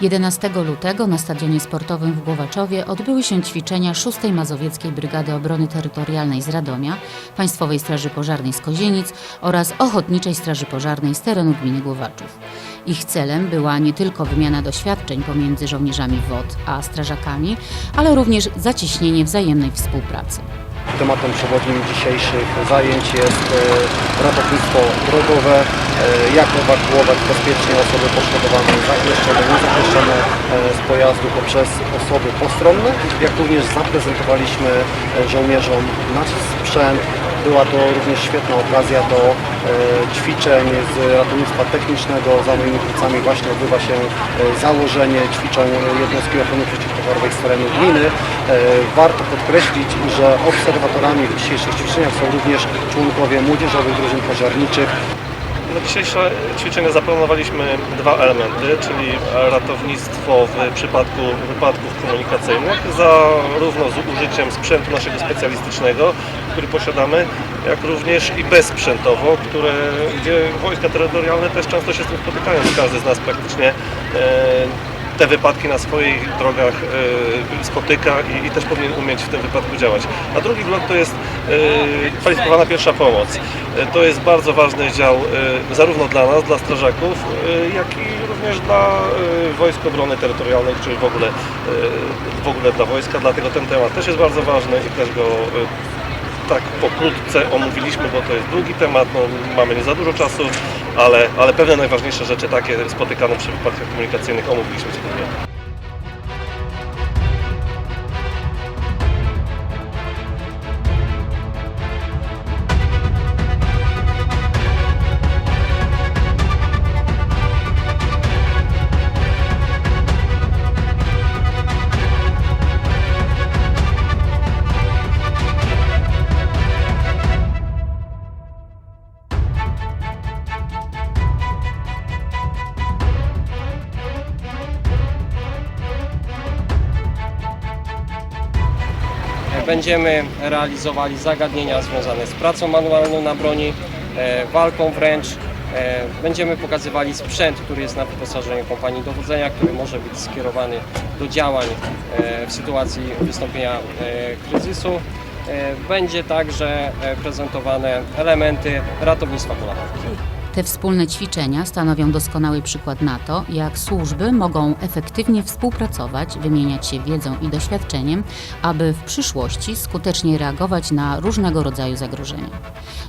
11 lutego na stadionie sportowym w Głowaczowie odbyły się ćwiczenia 6 Mazowieckiej Brygady Obrony Terytorialnej z Radomia, Państwowej Straży Pożarnej z Kozienic oraz Ochotniczej Straży Pożarnej z terenu gminy Głowaczów. Ich celem była nie tylko wymiana doświadczeń pomiędzy żołnierzami WOT a strażakami, ale również zacieśnienie wzajemnej współpracy. Tematem przewodnim dzisiejszych zajęć jest e, ratownictwo drogowe, e, jak ewakuować bezpiecznie osoby poszkodowane, zakleszczone, niezakleszczone e, z pojazdu poprzez osoby postronne, jak również zaprezentowaliśmy żołnierzom nasz sprzęt. Była to również świetna okazja do e, ćwiczeń z ratownictwa technicznego. Za moimi plecami właśnie odbywa się e, założenie ćwiczeń jednostki ochrony przeciwpożarowej z terenu gminy. E, Warto podkreślić, że obserwatorami w dzisiejszych ćwiczeniach są również członkowie młodzieżowych drużyn pożarniczych. Na dzisiejsze ćwiczenia zaplanowaliśmy dwa elementy, czyli ratownictwo w przypadku wypadków komunikacyjnych, zarówno z użyciem sprzętu naszego specjalistycznego, który posiadamy, jak również i bezsprzętowo, które, gdzie wojska terytorialne też często się z tym spotykają. Każdy z nas praktycznie e, te wypadki na swoich drogach e, spotyka i, i też powinien umieć w tym wypadku działać. A drugi blok to jest e, kwalifikowana pierwsza pomoc. E, To jest bardzo ważny dział zarówno dla nas, dla strażaków, jak i również dla Wojsk Obrony Terytorialnej, czy w ogóle, w ogóle dla wojska. Dlatego ten temat też jest bardzo ważny i też go tak pokrótce omówiliśmy, bo to jest długi temat, no, mamy nie za dużo czasu, ale, ale pewne najważniejsze rzeczy takie spotykane przy wypadkach komunikacyjnych omówiliśmy. Będziemy realizowali zagadnienia związane z pracą manualną na broni, e, walką wręcz. E, Będziemy pokazywali sprzęt, który jest na wyposażeniu kompanii dowodzenia, który może być skierowany do działań e, w sytuacji wystąpienia kryzysu. Będzie także prezentowane elementy ratownictwa polarnego. Te wspólne ćwiczenia stanowią doskonały przykład na to, jak służby mogą efektywnie współpracować, wymieniać się wiedzą i doświadczeniem, aby w przyszłości skutecznie reagować na różnego rodzaju zagrożenia.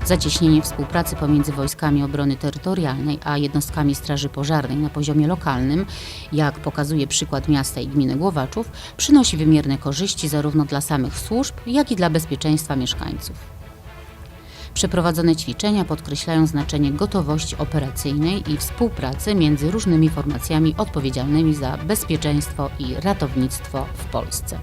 Zacieśnienie współpracy pomiędzy wojskami obrony terytorialnej a jednostkami Straży Pożarnej na poziomie lokalnym, jak pokazuje przykład miasta i gminy Głowaczów, przynosi wymierne korzyści zarówno dla samych służb, jak i dla bezpieczeństwa mieszkańców. Przeprowadzone ćwiczenia podkreślają znaczenie gotowości operacyjnej i współpracy między różnymi formacjami odpowiedzialnymi za bezpieczeństwo i ratownictwo w Polsce.